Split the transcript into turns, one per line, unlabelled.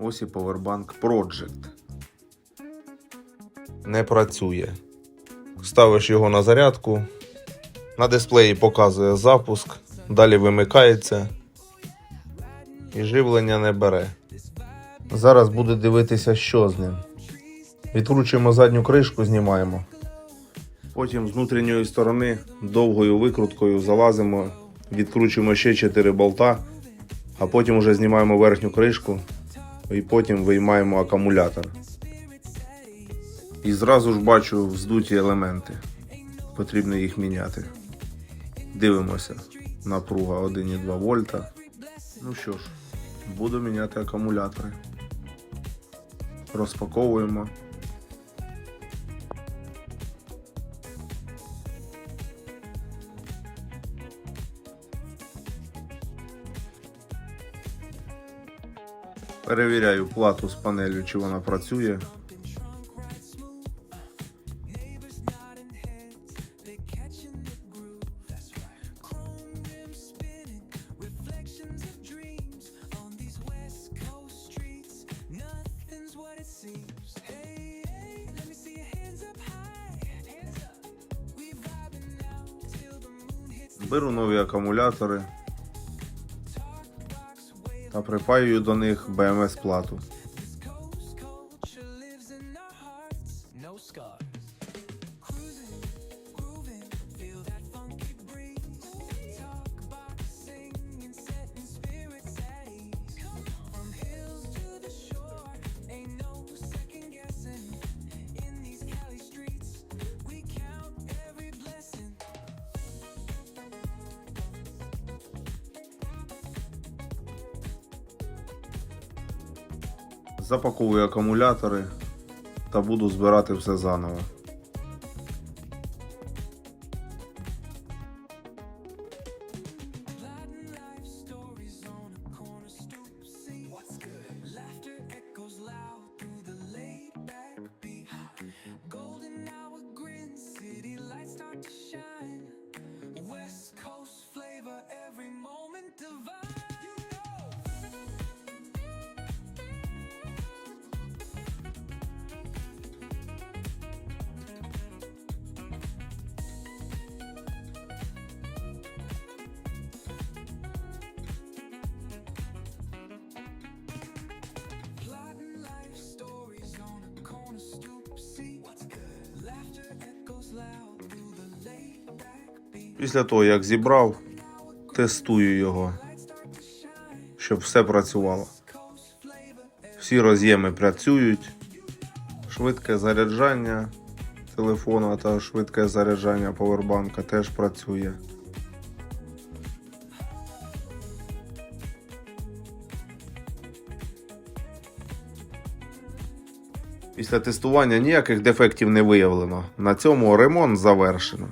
Ось і Powerbank Project. Не працює. Ставиш його на зарядку. На дисплеї показує запуск, далі вимикається і живлення не бере. Зараз буду дивитися, що з ним. Відкручуємо задню кришку, знімаємо. Потім з внутрішньої сторони довгою викруткою залазимо, відкручуємо ще 4 болта, а потім вже знімаємо верхню кришку і потім виймаємо акумулятор. І зразу ж бачу вздуті елементи. Потрібно їх міняти. Дивимося. Напруга 1,2 вольта. Ну що ж, буду міняти акумулятори. Розпаковуємо. Перевіряю плату з панелью, чи вона працює. Беру нові акумулятори та припаюю до них БМС плату. Запаковую акумулятори та буду збирати все заново. Після того, як зібрав, тестую його, щоб все працювало. Всі роз'єми працюють. Швидке заряджання телефона та швидке заряджання повербанка теж працює. Після тестування ніяких дефектів не виявлено. На цьому ремонт завершено.